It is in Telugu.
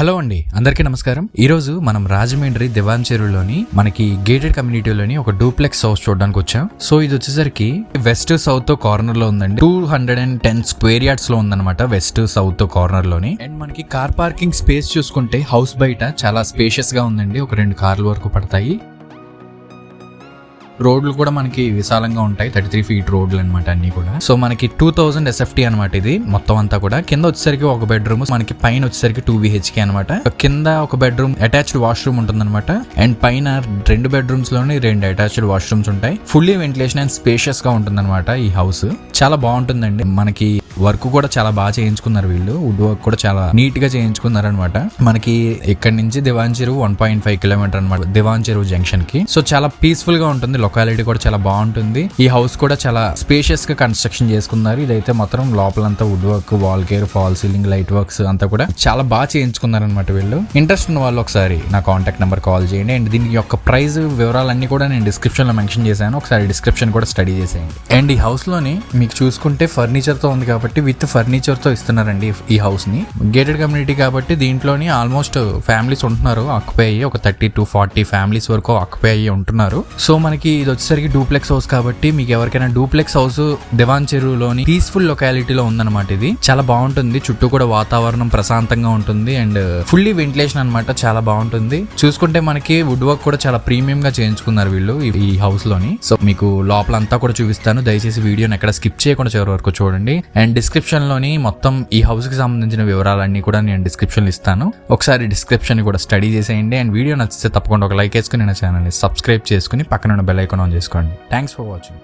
హలో అండి అందరికీ నమస్కారం. ఈరోజు మనం రాజమండ్రి దివాంచెరులోని మనకి గేటెడ్ కమ్యూనిటీలోని ఒక డూప్లెక్స్ హౌస్ చూడడానికి వచ్చాం. సో ఇది వచ్చేసరికి వెస్ట్ సౌత్ కార్నర్లో ఉందండి. Two hundred and ten square యార్డ్స్లో ఉందన్నమాట వెస్ట్ సౌత్ కార్నర్లోని. అండ్ మనకి కార్ పార్కింగ్ స్పేస్ చూసుకుంటే హౌస్ బయట చాలా స్పేషియస్గా ఉందండి. ఒక రెండు కార్ల వరకు పడతాయి. రోడ్లు కూడా మనకి విశాలంగా ఉంటాయి థర్టీ త్రీ ఫీట్ రోడ్లు అనమాట అన్ని కూడా. సో మనకి టూ థౌసండ్ ఎస్ఎఫ్టీ అనమాట ఇది మొత్తం అంతా కూడా. కింద వచ్చేసరికి ఒక బెడ్రూమ్ మనకి పైన వచ్చేసరికి టూ బిహెచ్కే అనమాట కింద ఒక బెడ్రూమ్ అటాచ్డ్ వాష్రూమ్ ఉంటుంది అనమాట అండ్ పైన రెండు బెడ్రూమ్స్లోని రెండు అటాచ్డ్ వాష్రూమ్స్ ఉంటాయి. ఫుల్లీ వెంటిలేషన్ అండ్ స్పేషియస్గా ఉంటుంది ఈ హౌస్ చాలా బాగుంటుందండి. మనకి వర్క్ కూడా చాలా బాగా చేయించుకున్నారు వీళ్ళు. వుడ్ వర్క్ కూడా చాలా నీట్గా చేయించుకున్నారు అనమాట మనకి ఇక్కడ నుంచి దివాన్ చెరువు వన్ పాయింట్ ఫైవ్ కిలోమీటర్ అనమాట దివాన్ చెరువు జంక్షన్కి. సో చాలా పీస్ఫుల్గా ఉంటుంది. లొకాలిటీ కూడా చాలా బాగుంటుంది. ఈ హౌస్ కూడా చాలా స్పేషియస్గా కన్స్ట్రక్షన్ చేసుకున్నారు. ఇదైతే మాత్రం లోపలంతా wood work wall care fall ceiling light works అంతా కూడా చాలా బాగా చేయించుకున్నారు అనమాట వీళ్ళు. ఇంట్రెస్ట్ ఉన్న వాళ్ళు ఒకసారి నా కాంటాక్ట్ నెంబర్ కాల్ చేయండి. అండ్ దీని యొక్క ప్రైస్ వివరాలన్నీ కూడా నేను డిస్క్రిప్షన్లో మెన్షన్ చేశాను. ఒకసారి డిస్క్రిప్షన్ కూడా స్టడీ చేసేయండి. అండ్ ఈ హౌస్లోని మీకు చూసుకుంటే ఫర్నిచర్తో ఉంది కాబట్టి విత్ ఫర్నిచర్తో ఇస్తున్నారండి ఈ హౌస్ని. గేటెడ్ కమ్యూనిటీ కాబట్టి దీంట్లోని ఆల్మోస్ట్ ఫ్యామిలీస్ ఉంటున్నారు. ఆక్యుపై అయ్యి ఒక థర్టీ టు ఫార్టీ ఫ్యామిలీస్ వరకు ఆక్యుపై అయ్యి ఉంటున్నారు. సో మనకి ఇది వచ్చేసరికి డూప్లెక్స్ హౌస్ కాబట్టి మీకు ఎవరికైనా డూప్లెక్స్ హౌస్ దివాన్ చెరువులోని పీస్ఫుల్ లొకాలిటీలో ఉందన్నమాట ఇది. చాలా బాగుంటుంది. చుట్టూ కూడా వాతావరణం ప్రశాంతంగా ఉంటుంది అండ్ ఫుల్లీ వెంటిలేషన్ అన్నమాట చాలా బాగుంటుంది. చూసుకుంటే మనకి వుడ్ వర్క్ కూడా చాలా ప్రీమియం గా చేయించుకున్నారు వీళ్ళు ఈ హౌస్లోని. సో మీకు లోపల అంతా కూడా చూపిస్తాను. దయచేసి వీడియోని ఎక్కడ స్కిప్ చేయకుండా చివరి వరకు చూడండి. అండ్ డిస్క్రిప్షన్లోని మొత్తం ఈ హౌస్కి సంబంధించిన వివరాలన్నీ కూడా నేను డిస్క్రిప్షన్లో ఇస్తాను. ఒకసారి డిస్క్రిప్షన్ కూడా స్టడీ చేసేయండి. అండ్ వీడియో నచ్చితే తప్పకుండా ఒక లైక్ వేసుకుని నా ఛానల్ని సబ్స్క్రైబ్ చేసుకుని పక్కన ఉన్న బెల్ ఐకాన్ ఆన్ చేసుకోండి. Thanks for watching